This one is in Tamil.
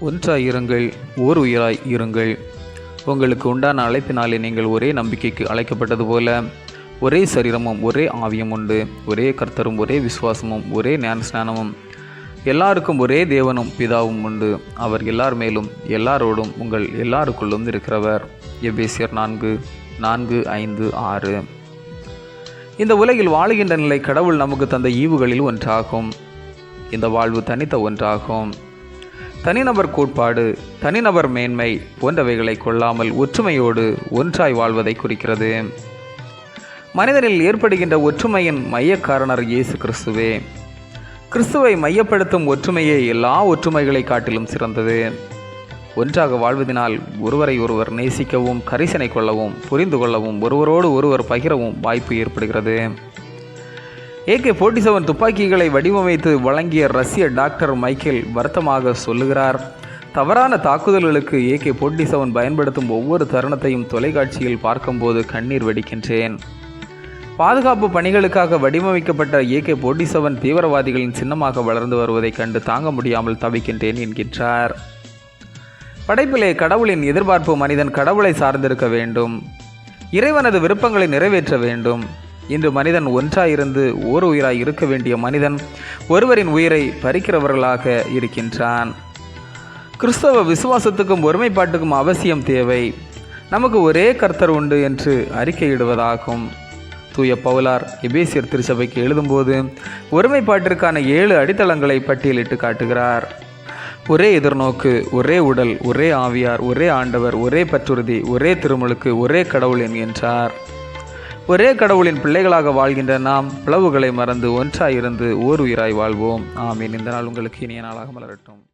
ஒன்றாய் இருங்கள் ஓர் உயிராய் இருங்கள். உங்களுக்கு உண்டான அழைப்பினாலே நீங்கள் ஒரே நம்பிக்கைக்கு அழைக்கப்பட்டது போல ஒரே சரீரமும் ஒரே ஆவியம் உண்டு. ஒரே கர்த்தரும் ஒரே விசுவாசமும் ஒரே ஞான ஸ்நானமும். எல்லாருக்கும் ஒரே தேவனும் பிதாவும் உண்டு. அவர் எல்லார் மேலும் எல்லாரோடும் உங்கள் எல்லாருக்குள்ளும் இருக்கிறவர். எபேசியர் நான்கு நான்கு ஐந்து ஆறு. இந்த உலகில் வாழுகின்ற நிலை கடவுள் நமக்கு தந்த ஈவுகளில் ஒன்றாகும். இந்த வாழ்வு தனித்த ஒன்றாகும். தனிநபர் கோட்பாடு தனிநபர் மேன்மை போன்றவைகளை கொள்ளாமல் ஒற்றுமையோடு ஒன்றாய் வாழ்வதை குறிக்கிறது. மனிதனில் ஏற்படுகின்ற ஒற்றுமையின் மையக்காரணர் இயேசு கிறிஸ்துவே. கிறிஸ்துவை மையப்படுத்தும் ஒற்றுமையே எல்லா ஒற்றுமைகளை காட்டிலும் சிறந்தது. ஒன்றாக வாழ்வதினால் ஒருவரை ஒருவர் நேசிக்கவும் கரிசனை கொள்ளவும் புரிந்து கொள்ளவும் ஒருவரோடு ஒருவர் பகிரவும் வாய்ப்பு ஏற்படுகிறது. ஏகே ஃபோர்ட்டி செவன் துப்பாக்கிகளை வடிவமைத்து வழங்கிய ரஷ்ய டாக்டர் மைக்கேல் வருத்தமாக சொல்லுகிறார். தவறான தாக்குதல்களுக்கு ஏகே ஃபோர்ட்டி செவன் பயன்படுத்தும் ஒவ்வொரு தருணத்தையும் தொலைக்காட்சியில் பார்க்கும்போது கண்ணீர் வெடிக்கின்றேன். பாதுகாப்பு பணிகளுக்காக வடிவமைக்கப்பட்ட ஏகே ஃபோர்ட்டி செவன் தீவிரவாதிகளின் சின்னமாக வளர்ந்து வருவதைக் கண்டு தாங்க முடியாமல் தவிக்கின்றேன் என்கின்றார். படைப்பிலே கடவுளின் எதிர்பார்ப்பு மனிதன் கடவுளை சார்ந்திருக்க வேண்டும். இறைவனது விருப்பங்களை நிறைவேற்ற வேண்டும். இன்று மனிதன் ஒன்றாயிருந்து ஓர் உயிராய் இருக்க வேண்டிய மனிதன் ஒருவரின் உயிரை பறிக்கிறவர்களாக இருக்கின்றான். கிறிஸ்தவ விசுவாசத்துக்கும் ஒருமைப்பாட்டுக்கும் அவசியம் தேவை. நமக்கு ஒரே கர்த்தர் உண்டு என்று அறிக்கையிடுவதாகும். தூய பவுலார் எபேசியர் திருச்சபைக்கு எழுதும்போது ஒருமைப்பாட்டிற்கான ஏழு அடித்தளங்களை பட்டியலிட்டு காட்டுகிறார். ஒரே எதிர்நோக்கு ஒரே உடல் ஒரே ஆவியார் ஒரே ஆண்டவர் ஒரே பற்றுறுதி ஒரே திருமுழுக்கு ஒரே கடவுள் என்கின்றார். ஒரே கடவுளின் பிள்ளைகளாக வாழ்கின்ற நாம் பிளவுகளை மறந்து ஒன்றாயிருந்து ஓர் உயிராய் வாழ்வோம். ஆமீன். இந்த நாள் உங்களுக்கு இனிய நாளாக மலரட்டும்.